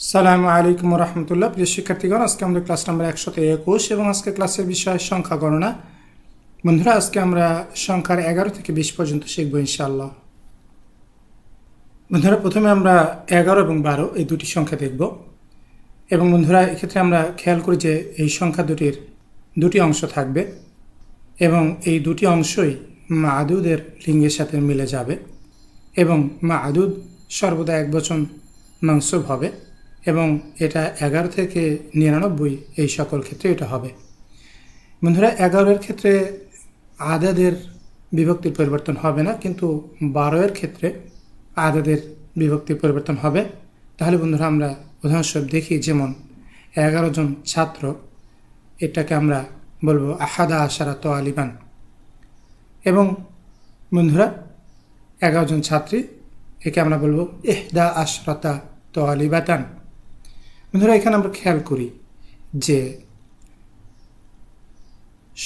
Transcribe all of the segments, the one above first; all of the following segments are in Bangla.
সালামু আলাইকুম রহমতুল্লাহ। প্রিয় শিক্ষার্থীগণ, আজকে আমাদের ক্লাস নাম্বার একশত একুশ এবং আজকে ক্লাসের বিষয় সংখ্যা গণনা। বন্ধুরা, আজকে আমরা সংখ্যার এগারো থেকে বিশ পর্যন্ত শিখব ইনশাআল্লাহ। বন্ধুরা, প্রথমে আমরা এগারো এবং বারো এই দুটি সংখ্যা দেখব। এবং বন্ধুরা, এক্ষেত্রে আমরা খেয়াল করি যে এই সংখ্যা দুটির দুটি অংশ থাকবে এবং এই দুটি অংশই মা আদুদের লিঙ্গের সাথে মিলে যাবে এবং মা আদুদ সর্বদা এক বচন মাংসব হবে। এবং এটা এগারো থেকে নিরানব্বই এই সকল ক্ষেত্রে এটা হবে। বন্ধুরা, এগারোর ক্ষেত্রে আদাদের বিভক্তির পরিবর্তন হবে না, কিন্তু বারোয়ের ক্ষেত্রে আদাদের বিভক্তির পরিবর্তন হবে। তাহলে বন্ধুরা, আমরা উদাহরণস্বরূপ দেখি, যেমন এগারো জন ছাত্র, এটাকে আমরা বলব আহাদা আশারা তো আলিবান এবং বন্ধুরা, এগারো জন ছাত্রী, একে আমরা বলব এহদা আশরতা তো আলিবাতান বন্ধুরা, এখানে আমরা খেয়াল করি যে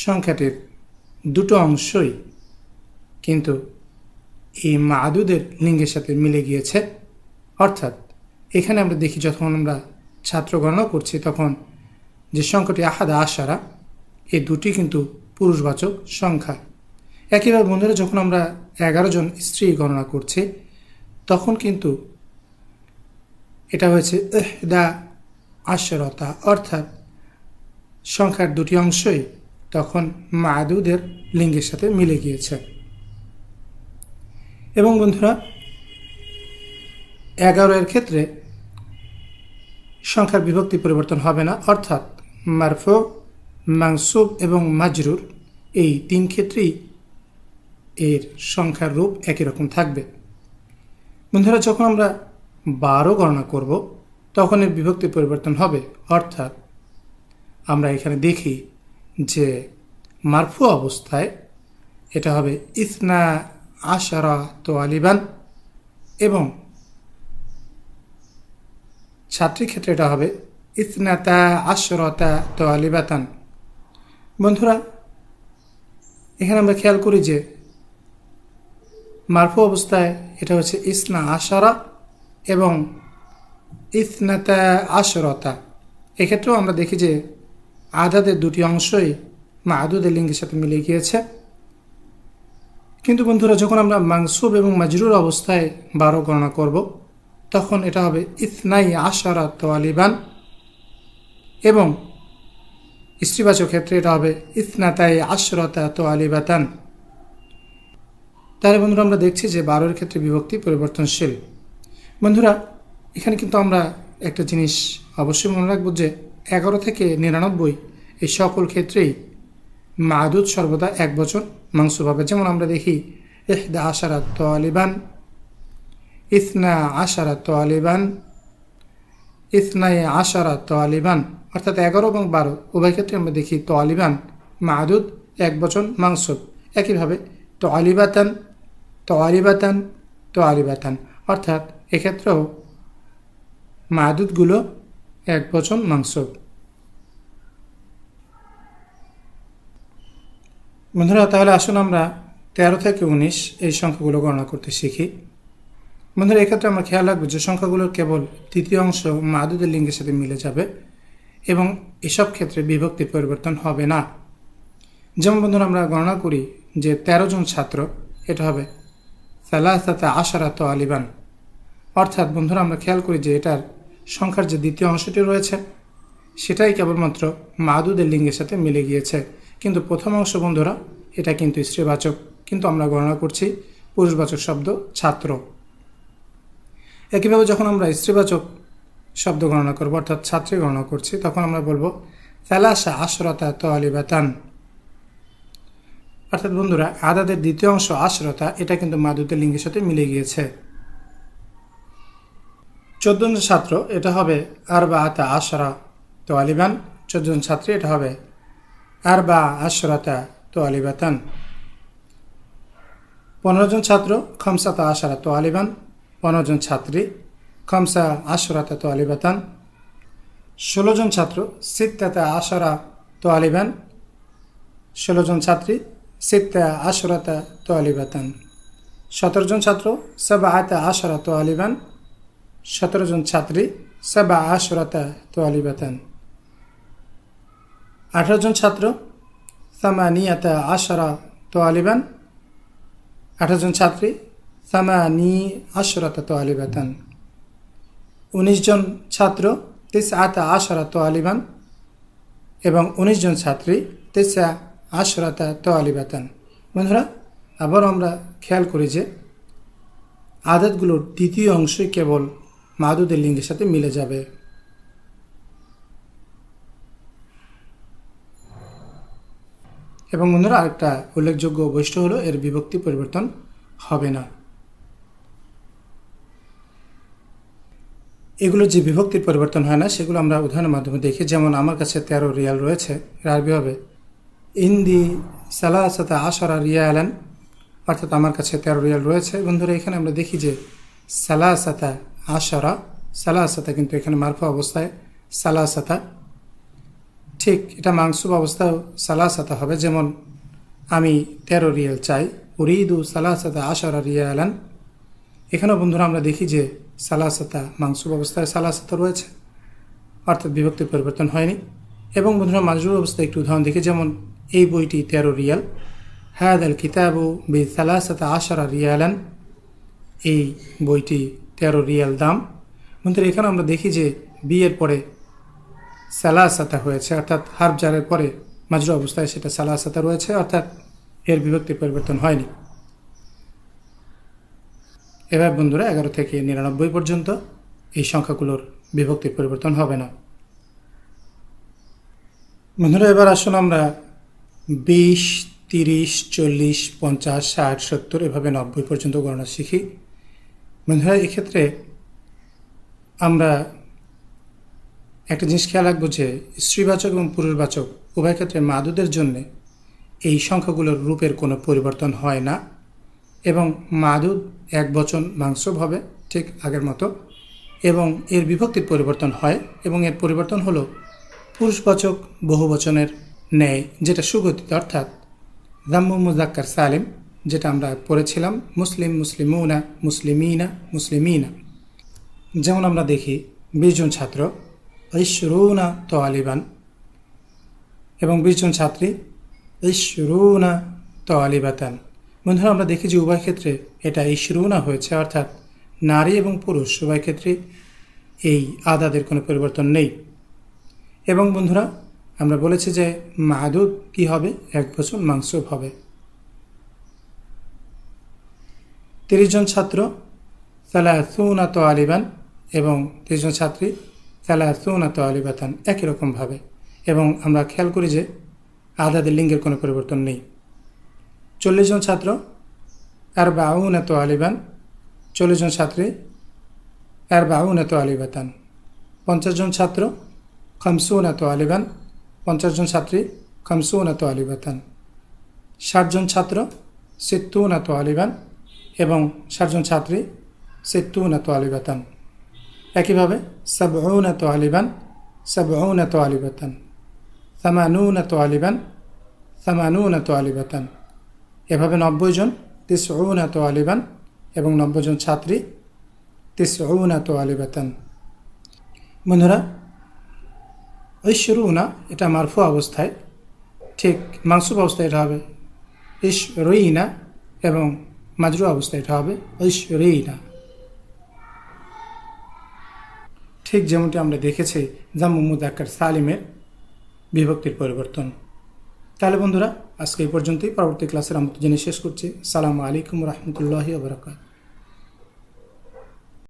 সংখ্যাটির দুটো অংশই কিন্তু এই মাদুদের লিঙ্গের সাথে মিলে গিয়েছে। অর্থাৎ এখানে আমরা দেখি যখন আমরা ছাত্র গণনা করছি, তখন যে সংখ্যাটি আহাদা আশারা, এই দুটি কিন্তু পুরুষবাচক সংখ্যা। একইভাবে বন্ধুরা, যখন আমরা এগারো জন স্ত্রী গণনা করছি, তখন কিন্তু এটা হয়েছে দা আশরতা, অর্থাৎ সংখ্যার দুটি অংশই তখন মাদুদের লিঙ্গের সাথে মিলে গিয়েছে। এবং বন্ধুরা, এগারো এর ক্ষেত্রে সংখ্যার বিভক্তি পরিবর্তন হবে না, অর্থাৎ মারফো মাংসুব এবং মাজরুর এই তিন ক্ষেত্রেই এর সংখ্যার রূপ একই রকম থাকবে। বন্ধুরা, যখন আমরা বারো গণনা করব তখন এর বিভক্তি পরিবর্তন হবে। অর্থাৎ আমরা এখানে দেখি যে মারফু অবস্থায় এটা হবে ইসনা আশারা তো আলিবান এবং ছাত্রীর ক্ষেত্রে এটা হবে ইসনাতা আশরতা তো আলিবাতান বন্ধুরা, এখানে আমরা খেয়াল করি যে মারফু অবস্থায় এটা হচ্ছে ইসনা আশারা এবং ইসনাতা আশরতা। এক্ষেত্রেও আমরা দেখি যে আদাদের দুটি অংশই মা আদুদের লিঙ্গের সাথে মিলে গিয়েছে। কিন্তু বন্ধুরা, যখন আমরা মাংসুব এবং মাজরুর অবস্থায় বারো গণনা করব, তখন এটা হবে ইসনাই আশারা তো আলিবান এবং স্ত্রীবাচক ক্ষেত্রে এটা হবে ইসনাতাই আশরতা তো আলিবাতান তাহলে বন্ধুরা, আমরা দেখছি যে বারোর ক্ষেত্রে বিভক্তি পরিবর্তনশীল। বন্ধুরা এখানে কিন্তু আমরা একটা জিনিস অবশ্যই মনে রাখব যে এগারো থেকে নিরানব্বই এই সকল ক্ষেত্রেই মাদুদ সর্বদা এক বছর মাংস পাবে। যেমন আমরা দেখি এহদা আশারাত তো আলিবান ইসনা আশারাত তো আলিবান ইসনাই আশারাত তো আলিবান অর্থাৎ এগারো এবং বারো। উভয় ক্ষেত্রে আমরা দেখি তো আলিবান মাদুদ এক বচন মাংসব একইভাবে তো আলিবাতান তো আলিবাতান তো আলিবাতান অর্থাৎ এক্ষেত্রেও মাদুদগুলো এক বচন মাংসব। বন্ধুরা, তাহলে আসুন আমরা তেরো থেকে উনিশ এই সংখ্যাগুলো গণনা করতে শিখি। বন্ধুরা, এক্ষেত্রে আমরা খেয়াল রাখব যে সংখ্যাগুলোর কেবল তৃতীয় অংশ মাদুদের লিঙ্গের সাথে মিলে যাবে এবং এসব ক্ষেত্রে বিভক্তি পরিবর্তন হবে না। যেমন বন্ধুরা, আমরা গণনা করি যে ১৩ জন ছাত্র, এটা হবে সালাসাতে আশারাত আলিবান। অর্থাৎ বন্ধুরা, আমরা খেয়াল করি যে এটার সংখ্যার যে দ্বিতীয় অংশটি রয়েছে, সেটাই কেবলমাত্র মাদুদের লিঙ্গের সাথে মিলে গিয়েছে। কিন্তু প্রথম অংশ বন্ধুরা, এটা কিন্তু স্ত্রীবাচক। কিন্তু আমরা গণনা করছি পুরুষবাচক শব্দ, ছাত্র। একইভাবে যখন আমরা স্ত্রীবাচক শব্দ গণনা করব, অর্থাৎ ছাত্রী গণনা করছি, তখন আমরা বলব ফেলাসা আশরতা তো আলিবাতান অর্থাৎ বন্ধুরা, আদাদের দ্বিতীয় অংশ আশরতা এটা কিন্তু মাদুদের লিঙ্গের সাথে মিলে গিয়েছে। চোদ্দ জন ছাত্র, এটা হবে আর বা আতা আশরা তো আলিবান চোদ্দ জন ছাত্রী, এটা হবে আর বা আশরাতা তো আলিবাতান পনেরো জন ছাত্র খমসাতা আশরা তো আলিবান পনেরো জন ছাত্রী, খমসা আশরাতা তো আলিবাতান ষোলো জন ছাত্র সিত্তাতা আশরা তো আলিবান ষোলো জন ছাত্রী, সিত্তা আশরাতা তো আলিবাতান সতেরো জন ছাত্র সাবা আতা আশরা তো আলিবান সতেরো জন ছাত্রী, সাবা আশরাতা তোয়ালিবাতান। আঠারো জন ছাত্র, সামানিয়াতা আশরা তোয়ালিবান। আঠারো জন ছাত্রী, সামানি আশরাতা তোয়ালিবাতান। উনিশ জন ছাত্র তিস আতা আশরা তোয়ালিবান। এবং উনিশ জন ছাত্রী, তেসা আশরাতা তোয়ালিবাতান। বন্ধুরা আবার আমরা খেয়াল করি যে আদাতগুলোর দ্বিতীয় অংশই কেবল মাদুদের লিঙ্গের সাথে মিলে যাবে। এবং বন্ধুরা, আরেকটা উল্লেখযোগ্য বৈশিষ্ট্য হলো, এর বিভক্তি পরিবর্তন হবে না। এগুলো যে বিভক্তির পরিবর্তন হয় না, সেগুলো আমরা উদাহরণের মাধ্যমে দেখি। যেমন আমার কাছে তেরো রিয়াল রয়েছে আরবি হবে, ইন্দি সালাসাতা আশারা রিয়ালান অর্থাৎ আমার কাছে তেরো রিয়াল রয়েছে। বন্ধুরা, এখানে আমরা দেখি যে সালাসাতা আশারা, সালাসাতা কিন্তু এখানে মারফা অবস্থায় সালাসাতা। ঠিক, এটা মাংসুব অবস্থাও সালাসাতা হবে। যেমন, আমি তেরো রিয়াল চাই, উরিদু সালাসাতা আশারা রিয়ালান। এখানেও বন্ধুরা আমরা দেখি যে সালাসাতা মাংসুব অবস্থায় সালাসাতা রয়েছে। অর্থাৎ বিভক্তির পরিবর্তন হয়নি। এবং বন্ধুরা মাজরুর অবস্থায় একটু উদাহরণ দেখি, যেমন, এই বইটি তেরো রিয়াল। হায়াদ আল কিতাবু বি সালাসাতা আশারা রিয়ালান। এই বইটি তেরো রিয়াল দাম। বন্ধুরা, এখানে আমরা দেখি যে বিয়ের পরে সালাসাতা হয়েছে, অর্থাৎ হার্ব জারের পরে মাজরু অবস্থায় সেটা সালাসাতা রয়েছে, অর্থাৎ এর বিভক্তির পরিবর্তন হয়নি। এবার বন্ধুরা, এগারো থেকে নিরানব্বই পর্যন্ত এই সংখ্যাগুলোর বিভক্তির পরিবর্তন হবে না। বন্ধুরা, এবার আসুন আমরা বিশ, তিরিশ, চল্লিশ, পঞ্চাশ, ষাট, সত্তর, এভাবে নব্বই পর্যন্ত গণনা শিখি। বন্ধুরা, এক্ষেত্রে আমরা একটা জিনিস খেয়াল রাখব যে স্ত্রীবাচক এবং পুরুষবাচক উভয় ক্ষেত্রে মাদুদের জন্য এই সংখ্যাগুলোর রূপের কোনো পরিবর্তন হয় না এবং মাদুদ এক বচন মাংসব হবে ঠিক আগের মতো এবং এর বিভক্তির পরিবর্তন হয় এবং এর পরিবর্তন হলো পুরুষবাচক বহুবচনের ন্যায়, যেটা সুগঠিত, অর্থাৎ দাম্মু মুজাক্কার সালিম যেটা আমরা পড়েছিলাম, মুসলিম মুসলিমুনা, মুসলিমিনা মুসলিমিনা। যেমন আমরা দেখি, বিশ জন ছাত্র ঐশরুনা তো আলিবান এবং বিশ জন ছাত্রী ঐশরুনা তো আলিবাতান বন্ধুরা, আমরা দেখি যে উভয় ক্ষেত্রে এটা ইশরুনা হয়েছে, অর্থাৎ নারী এবং পুরুষ, উভয় ক্ষেত্রে এই আদাদের কোনো পরিবর্তন নেই। এবং বন্ধুরা, আমরা বলেছি যে মাদুদ কি হবে? এক বছর মাংস হবে। তিরিশ জন ছাত্র, সালাসুনা তো আলিবান এবং তিরিশ জন ছাত্রী, সালাসুনা তো আলিবাতান একই রকমভাবে। এবং আমরা খেয়াল করি যে আদাদের লিঙ্গের কোনো পরিবর্তন নেই। চল্লিশ জন ছাত্র আর বাউন এত আলিবান চল্লিশ জন ছাত্রী আর বাউন এত আলিবাতান পঞ্চাশ জন ছাত্র, খামসুন এত আলিবান পঞ্চাশ জন ছাত্রী, খামসুন এত আলিবাতান ষাট জন ছাত্র, সিত্তুন এত আলিবান এবং ষাটজন ছাত্রী সিত্তুন এত আলিবাতান। একইভাবে আলিবান সাবউন এত আলিবাতান। সামানুন এত আলিবান সামানুন এত আলিবাতান। এভাবে নব্বই জন তিসউন এত আলিবান এবং নব্বই জন ছাত্রী তিসউন এত আলিবাতান। বন্ধুরা ঐশ্বরুনা এটা মারফু অবস্থায়, ঠিক মাংসুব অবস্থায় এটা হবে। ইস রইনা এবং মাজরু অবস্থায় এটা হবে ঐশ্বরীনা ঠিক যেমনটি আমরা দেখেছি জাম্মু মুদাক্কার সালিমের বিভক্তির পরিবর্তন। তাহলে বন্ধুরা, আজকে এই পর্যন্তই। পরবর্তী ক্লাসের আমরা জেনে শেষ করছি। সালামু আলাইকুম রহমতুল্লাহি আবরাকাত